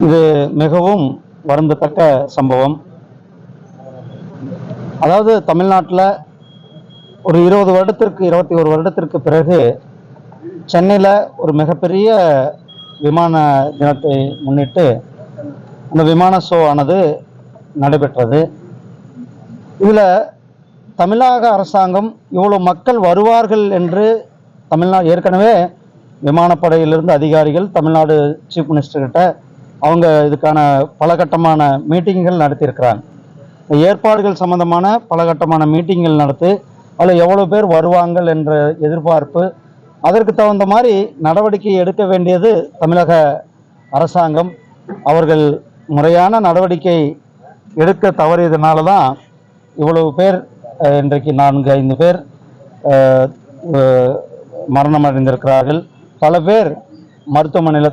இது மிகவும் வருந்தத்தக்க சம்பவம். அதாவது தமிழ்நாட்டில் ஒரு இருபது வருடத்திற்கு இருபத்தி ஒரு வருடத்திற்கு பிறகு சென்னையில் ஒரு மிகப்பெரிய விமான தினத்தை முன்னிட்டு அந்த விமான ஷோ ஆனது நடைபெற்றது. இதில் தமிழக அரசாங்கம் இவ்வளோ மக்கள் வருவார்கள் என்று தமிழ்நாடு ஏற்கனவே விமானப்படையிலிருந்து அதிகாரிகள் தமிழ்நாடு சீஃப் மினிஸ்டர்கிட்ட அவங்க இதுக்கான பலகட்டமான மீட்டிங்குகள் நடத்தியிருக்கிறாங்க. ஏற்பாடுகள் சம்பந்தமான பலகட்டமான மீட்டிங்குகள் நடத்தி அதில் எவ்வளோ பேர் வருவாங்கள் என்ற எதிர்பார்ப்பு அதற்கு தகுந்த மாதிரி நடவடிக்கை எடுக்க வேண்டியது தமிழக அரசாங்கம். அவர்கள் முறையான நடவடிக்கை எடுக்க தவறியதுனால தான் இவ்வளவு பேர் இன்றைக்கு நான்கு ஐந்து பேர் மரணமடைந்திருக்கிறார்கள் மரணம் அடைந்திருக்கிறார்கள் பல பேர் மருத்துவமனையில்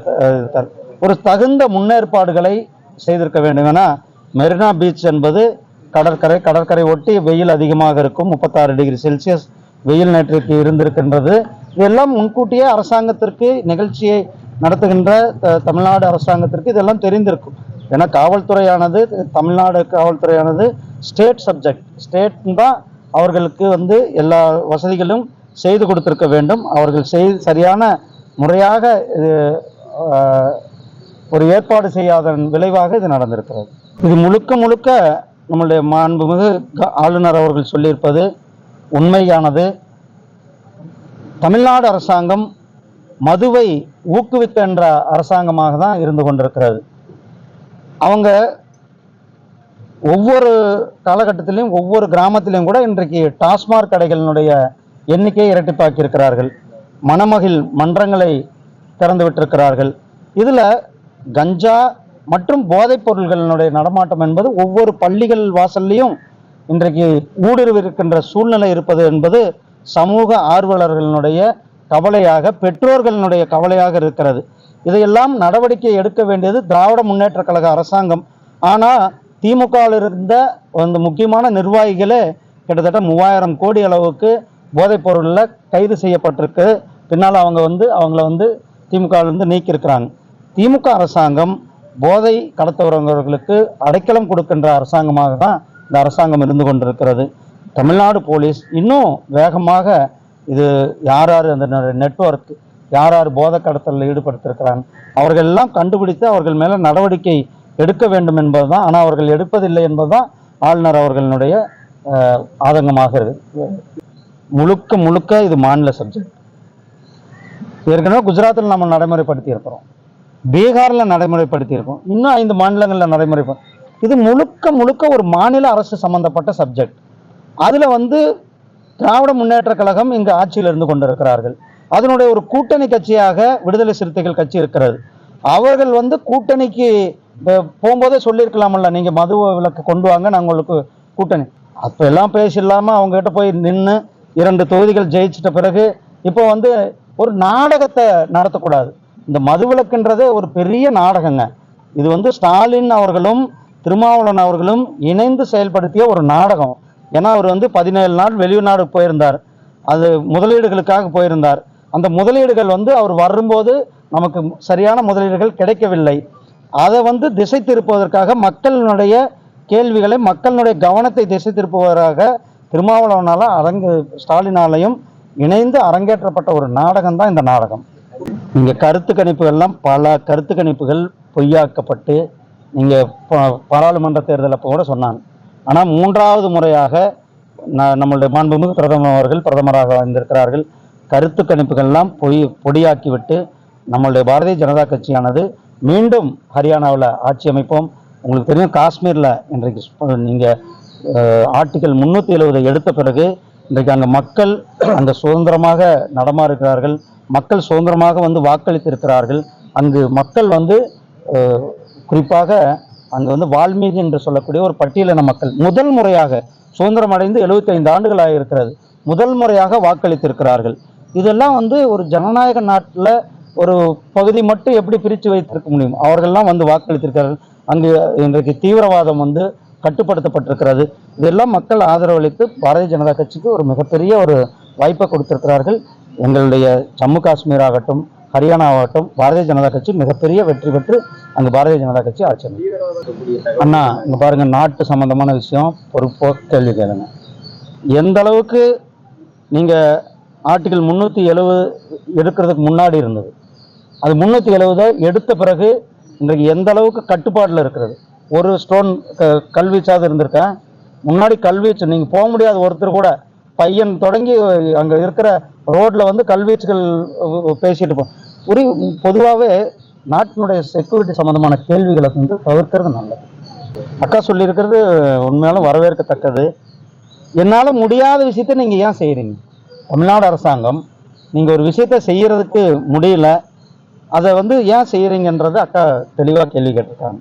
ஒரு தகுந்த முன்னேற்பாடுகளை செய்திருக்க வேண்டும் ஏன்னா மெரினா பீச் என்பது கடற்கரை கடற்கரை ஒட்டி வெயில் அதிகமாக இருக்கும். முப்பத்தாறு டிகிரி செல்சியஸ் வெயில் நேற்றைக்கு இருந்திருக்கின்றது. இதெல்லாம் முன்கூட்டியே அரசாங்கத்திற்கு நிகழ்ச்சியை நடத்துகின்ற த- தமிழ்நாடு அரசாங்கத்திற்கு இதெல்லாம் தெரிந்திருக்கும். ஏன்னா காவல்துறையானது தமிழ்நாடு காவல்துறையானது ஸ்டேட் சப்ஜெக்ட். ஸ்டேட் தான் அவர்களுக்கு வந்து எல்லா வசதிகளும் செய்து கொடுத்திருக்க வேண்டும். அவர்கள் செய் சரியான முறையாக இது ஒரு ஏற்பாடு செய்யாதன் விளைவாக இது நடந்திருக்கிறது. இது முழுக்க முழுக்க நம்முடைய மாண்புமிகு க- ஆளுநர் அவர்கள் சொல்லியிருப்பது உண்மையானது. தமிழ்நாடு அரசாங்கம் மதுவை ஊக்குவிக்கின்ற அரசாங்கமாக தான் இருந்து கொண்டிருக்கிறது. அவங்க ஒவ்வொரு காலகட்டத்திலையும் ஒவ்வொரு கிராமத்திலையும் கூட இன்றைக்கு டாஸ்மாக் கடைகளினுடைய எண்ணிக்கையை இரட்டிப்பாக்கியிருக்கிறார்கள். மணமகிழ் மன்றங்களை திறந்து விட்டிருக்கிறார்கள் இதில் கஞ்சா மற்றும் போதைப் பொருள்களினுடைய நடமாட்டம் என்பது ஒவ்வொரு பள்ளிகள் வாசல்லையும் இன்றைக்கு ஊடுருவிருக்கின்ற சூழ்நிலை இருப்பது என்பது சமூக ஆர்வலர்களினுடைய கவலையாக பெற்றோர்களினுடைய கவலையாக இருக்கிறது. இதையெல்லாம் நடவடிக்கை எடுக்க வேண்டியது திராவிட முன்னேற்ற கழக அரசாங்கம். ஆனால் திமுகவில் இருந்த அந்த முக்கியமான நிர்வாகிகளே கிட்டத்தட்ட மூவாயிரம் கோடி அளவுக்கு போதைப் பொருளில் கைது செய்யப்பட்டிருக்கு. பின்னால் அவங்க வந்து அவங்கள வந்து திமுகவிலிருந்து நீக்கியிருக்கிறாங்க. திமுக அரசாங்கம் போதை கடத்தவர்களுக்கு அடைக்கலம் கொடுக்கின்ற அரசாங்கமாக தான் இந்த அரசாங்கம் இருந்து கொண்டிருக்கிறது. தமிழ்நாடு போலீஸ் இன்னும் வேகமாக இது யார் யார் அந்த நெட்வொர்க் யார் யார் போதை கடத்தலில் ஈடுபடுத்திருக்கிறாங்க அவர்கள் எல்லாம் கண்டுபிடித்து அவர்கள் மேலே நடவடிக்கை எடுக்க வேண்டும் என்பதுதான் ஆனால் அவர்கள் எடுப்பதில்லை என்பது தான் ஆளுநர் அவர்களுடைய ஆதங்கமாக முழுக்க முழுக்க இது மாநில சப்ஜெக்ட். ஏற்கனவே குஜராத்தில் நம்ம நடைமுறைப்படுத்தி இருக்கிறோம் பீகாரில் நடைமுறைப்படுத்தியிருக்கோம். இன்னும் ஐந்து மாநிலங்களில் நடைமுறை இது முழுக்க முழுக்க ஒரு மாநில அரசு சம்பந்தப்பட்ட சப்ஜெக்ட் அதில் வந்து திராவிட முன்னேற்ற கழகம் இங்கு ஆட்சியில் இருந்து கொண்டிருக்கிறார்கள். அதனுடைய ஒரு கூட்டணி கட்சியாக விடுதலை சிறுத்தைகள் கட்சி இருக்கிறது. அவர்கள் வந்து கூட்டணிக்கு போகும்போதே சொல்லியிருக்கலாமல்ல நீங்கள் மது விலக்கு கொண்டு வாங்க நான் உங்களுக்கு கூட்டணி. அப்போ எல்லாம் பேசிடலாமல் அவங்ககிட்ட போய் நின்று இரண்டு தொகுதிகள் ஜெயிச்சிட்ட பிறகு இப்போ வந்து ஒரு நாடகத்தை நடத்தக்கூடாது. இந்த மதுவிலக்குன்றதே ஒரு பெரிய நாடகங்க. இது வந்து ஸ்டாலின் அவர்களும் திருமாவளவன் அவர்களும் இணைந்து செயல்படுத்திய ஒரு நாடகம். ஏன்னா அவர் வந்து பதினேழு நாள் வெளிநாடு போயிருந்தார். அது முதலீடுகளுக்காக போயிருந்தார். அந்த முதலீடுகள் வந்து அவர் வரும்போது நமக்கு சரியான முதலீடுகள் கிடைக்கவில்லை. அதை வந்து திசை திருப்புவதற்காக மக்களினுடைய கேள்விகளை மக்களினுடைய கவனத்தை திசை திருப்புவதற்காக திருமாவளவனால் அரங்கு ஸ்டாலினாலையும் இணைந்து அரங்கேற்றப்பட்ட ஒரு நாடகம் தான் இந்த நாடகம். இங்கே கருத்து கணிப்புகள்லாம் பல கருத்து கணிப்புகள் பொய்யாக்கப்பட்டு நீங்கள் பாராளுமன்ற தேர்தல் அப்போ கூட சொன்னாங்க. ஆனால் மூன்றாவது முறையாக ந- நம்மளுடைய மாண்புமிகு பிரதமர் அவர்கள் பிரதமராக வந்திருக்கிறார்கள். கருத்து கணிப்புகள்லாம் பொய் பொடியாக்கிவிட்டு நம்மளுடைய பாரதிய ஜனதா கட்சியானது மீண்டும் ஹரியானாவில் ஆட்சி அமைப்போம். உங்களுக்கு தெரியும் காஷ்மீரில் இன்றைக்கு நீங்கள் ஆர்டிக்கல் முந்நூற்றி எழுபதை எடுத்த பிறகு இன்றைக்கு அங்கே மக்கள் அங்கே சுதந்திரமாக நடமாறுகிறார்கள் மக்கள் சுதந்திரமாக வந்து வாக்களித்திருக்கிறார்கள். அங்கு மக்கள் வந்து குறிப்பாக அங்கு வந்து வால்மீகி என்று சொல்லக்கூடிய ஒரு பட்டியலின மக்கள் முதல் முறையாக சுதந்திரம் அடைந்து 75 ஆண்டுகளாக இருக்கிறது முதல் முறையாக வாக்களித்திருக்கிறார்கள். இதெல்லாம் வந்து ஒரு ஜனநாயக நாட்டில் ஒரு பகுதி மட்டும் எப்படி பிரித்து வைத்திருக்க முடியும்? அவர்கள்லாம் வந்து வாக்களித்திருக்கிறார்கள். அங்கு இன்றைக்கு தீவிரவாதம் வந்து கட்டுப்படுத்தப்பட்டிருக்கிறது. இதெல்லாம் மக்கள் ஆதரவளித்து பாரதிய ஜனதா கட்சிக்கு ஒரு மிகப்பெரிய ஒரு வாய்ப்பை கொடுத்திருக்கிறார்கள். எங்களுடைய ஜம்மு காஷ்மீர் ஆகட்டும் ஹரியானா ஆகட்டும் பாரதிய ஜனதா கட்சி மிகப்பெரிய வெற்றி பெற்று அங்கே பாரதிய ஜனதா கட்சி ஆட்சி அண்ணா இங்கே பாருங்க நாட்டு சம்பந்தமான விஷயம் பொறுப்போ கேள்வி கேளுங்க. எந்த அளவுக்கு நீங்கள் ஆர்டிகல் முந்நூற்றி எழுவது எடுக்கிறதுக்கு முன்னாடி இருந்தது. அது முந்நூற்றி எழுவதை எடுத்த பிறகு இன்றைக்கு எந்த அளவுக்கு கட்டுப்பாட்டில் இருக்கிறது? ஒரு ஸ்டோன் க கல்வீச்சாவது இருந்திருக்கேன் முன்னாடி கல்வீச்சு நீங்கள் போக முடியாத ஒருத்தர் கூட பையன் தொடங்கி அங்கே இருக்கிற ரோட்டில் வந்து கல்வீச்சுகள் பேசிட்டு இருப்போம். ஒரு பொதுவாகவே நாட்டினுடைய செக்யூரிட்டி சம்மந்தமான கேள்விகளை வந்து தவிர்க்கிறது நல்லது. அக்கா சொல்லியிருக்கிறது உண்மையாலும் வரவேற்கத்தக்கது. என்னால் முடியாத விஷயத்தை நீங்கள் ஏன் செய்கிறீங்க தமிழ்நாடு அரசாங்கம் நீங்கள் ஒரு விஷயத்தை செய்கிறதுக்கு முடியல அதை வந்து ஏன் செய்கிறீங்கன்றதை அக்கா தெளிவாக கேள்வி கேட்டிருக்காங்க.